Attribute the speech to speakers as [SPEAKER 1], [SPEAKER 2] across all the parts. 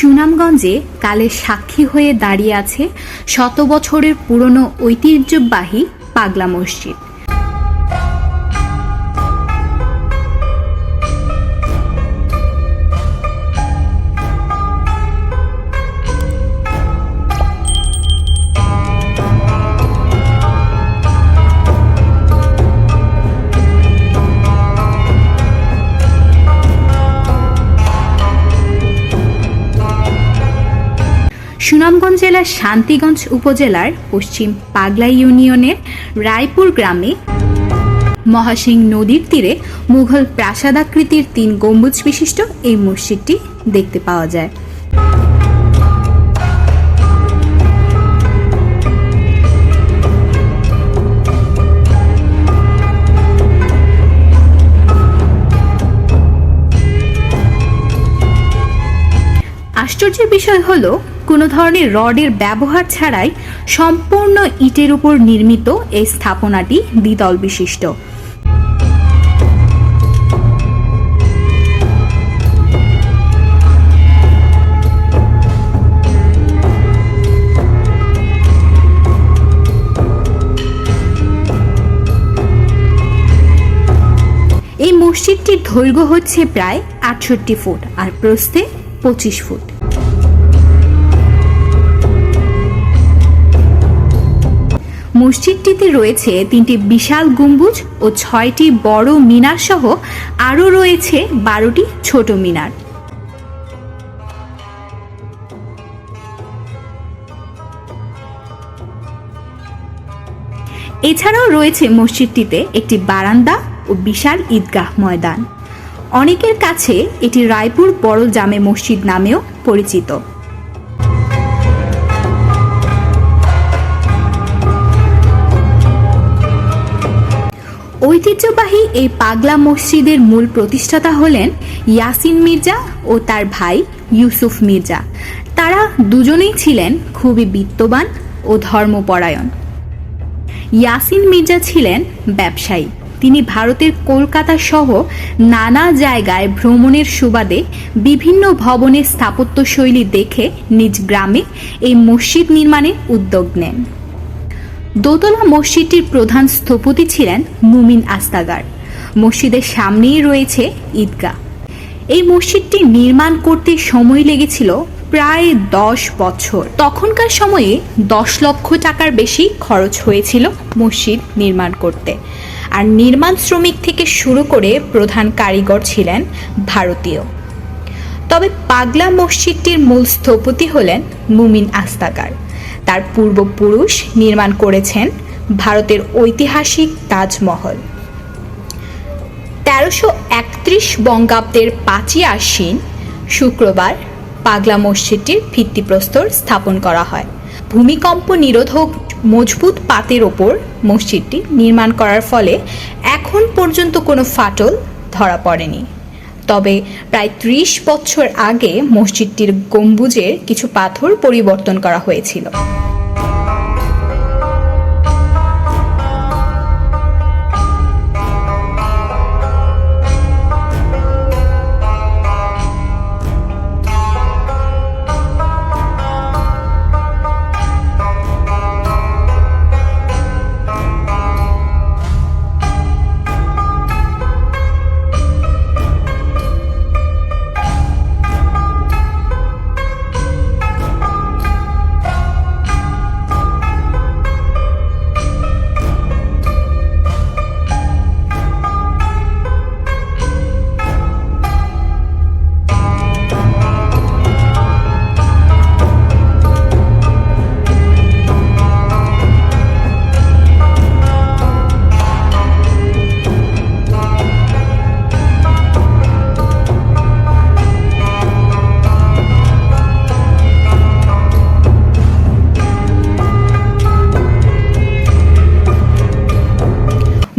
[SPEAKER 1] সুনামগঞ্জে কালের সাক্ষী হয়ে দাঁড়িয়ে আছে শত বছরের পুরনো ঐতিহ্যবাহী পাগলা মসজিদ। জেলার শান্তিগঞ্জ উপজেলার পশ্চিম পাগলা ইউনিয়নের রায়পুর গ্রামে মহাসিং নদীর তীরে মুঘল প্রাসাদাকৃতির তিন গম্বুজ বিশিষ্ট এই মসজিদটি দেখতে পাওয়া যায়। আশ্চর্যের বিষয় হলো, কোনো ধরনের রডের ব্যবহার ছাড়াই সম্পূর্ণ ইটের উপর নির্মিত এই স্থাপনাটি দ্বিতল বিশিষ্ট। মসজিদটির দৈর্ঘ্য হচ্ছে প্রায় আটষট্টি ফুট আর প্রস্থে পঁচিশ ফুট। মসজিদটিতে রয়েছে তিনটি বিশাল গম্বুজ ও ছয়টি বড় মিনার সহ আরও রয়েছে বারোটি ছোট মিনার। এছাড়াও রয়েছে মসজিদটিতে একটি বারান্দা ও বিশাল ঈদগাহ ময়দান। অনেকের কাছে এটি রায়পুর বড় জামে মসজিদ নামেও পরিচিত। ঐতিহ্যবাহী এই পাগলা মসজিদের মূল প্রতিষ্ঠাতা হলেন ইয়াসিন মির্জা ও তার ভাই ইউসুফ মির্জা। তারা দুজনেই ছিলেন খুবই বিত্তবান ও ধর্মপরায়ণ। ইয়াসিন মির্জা ছিলেন ব্যবসায়ী। তিনি ভারতের কলকাতা সহ নানা জায়গায় ভ্রমণের সুবাদে বিভিন্ন ভবনের স্থাপত্যশৈলী দেখে নিজ গ্রামে এই মসজিদ নির্মাণের উদ্যোগ নেন। দোতলা মসজিদটির প্রধান স্থপতি ছিলেন মুমিন আস্তাগার। মসজিদের সামনেই রয়েছে ঈদগাহ। এই মসজিদটি নির্মাণ করতে সময় লেগেছিল প্রায় দশ বছর। তখনকার সময়ে দশ লক্ষ টাকার বেশি খরচ হয়েছিল মসজিদ নির্মাণ করতে। আর নির্মাণ শ্রমিক থেকে শুরু করে প্রধান কারিগর ছিলেন ভারতীয়। তবে পাগলা মসজিদটির মূল স্থপতি হলেন মুমিন আস্তাগার। তার পূর্বপুরুষ নির্মাণ করেছেন ভারতের ঐতিহাসিক তাজমহল। তেরোশো একত্রিশ বঙ্গাব্দের পাঁচই আশ্বিন শুক্রবার পাগলা মসজিদটির ভিত্তিপ্রস্তর স্থাপন করা হয়। ভূমিকম্প নিরোধক মজবুত পাতের ওপর মসজিদটি নির্মাণ করার ফলে এখন পর্যন্ত কোনো ফাটল ধরা পড়েনি। তবে প্রায় ত্রিশ বছর আগে মসজিদটির গম্বুজের কিছু পাথর পরিবর্তন করা হয়েছিল।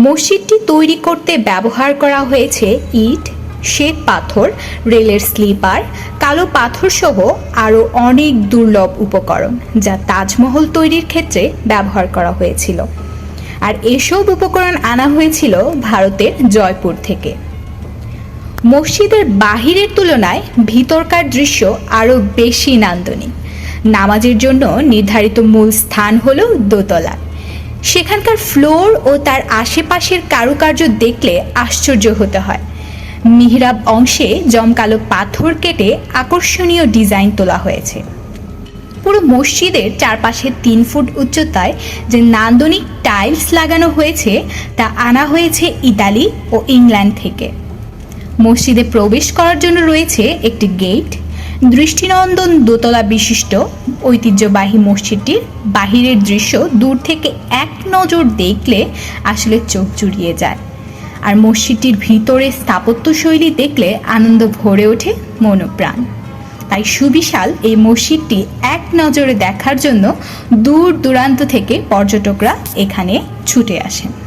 [SPEAKER 1] মসজিদটি তৈরি করতে ব্যবহার করা হয়েছে ইট, শ্বেত পাথর, রেলের স্লিপার, কালো পাথর সহ আরও অনেক দুর্লভ উপকরণ যা তাজমহল তৈরির ক্ষেত্রে ব্যবহার করা হয়েছিল। আর এসব উপকরণ আনা হয়েছিল ভারতের জয়পুর থেকে। মসজিদের বাহিরের তুলনায় ভিতরকার দৃশ্য আরও বেশি নান্দনিক। নামাজের জন্য নির্ধারিত মূল স্থান হলো দোতলা। সেখানকার ফ্লোর ও তার আশেপাশের কারুকার্য দেখলে আশ্চর্য হতে হয়। মিহরাব অংশে জমকালো পাথর কেটে আকর্ষণীয় ডিজাইন তোলা হয়েছে। পুরো মসজিদের চারপাশে তিন ফুট উচ্চতায় যে নান্দনিক টাইলস লাগানো হয়েছে, তা আনা হয়েছে ইতালি ও ইংল্যান্ড থেকে। মসজিদে প্রবেশ করার জন্য রয়েছে একটি গেট দৃষ্টিনন্দন দোতলা বিশিষ্ট ঐতিহ্যবাহী মসজিদটির বাহিরের দৃশ্য দূর থেকে এক নজর দেখলে আসলে চোখ জুড়িয়ে যায়। আর মসজিদটির ভিতরে স্থাপত্যশৈলী দেখলে আনন্দ ভরে ওঠে মনোপ্রাণ। তাই সুবিশাল এই মসজিদটি এক নজরে দেখার জন্য দূর দূরান্ত থেকে পর্যটকরা এখানে ছুটে আসেন।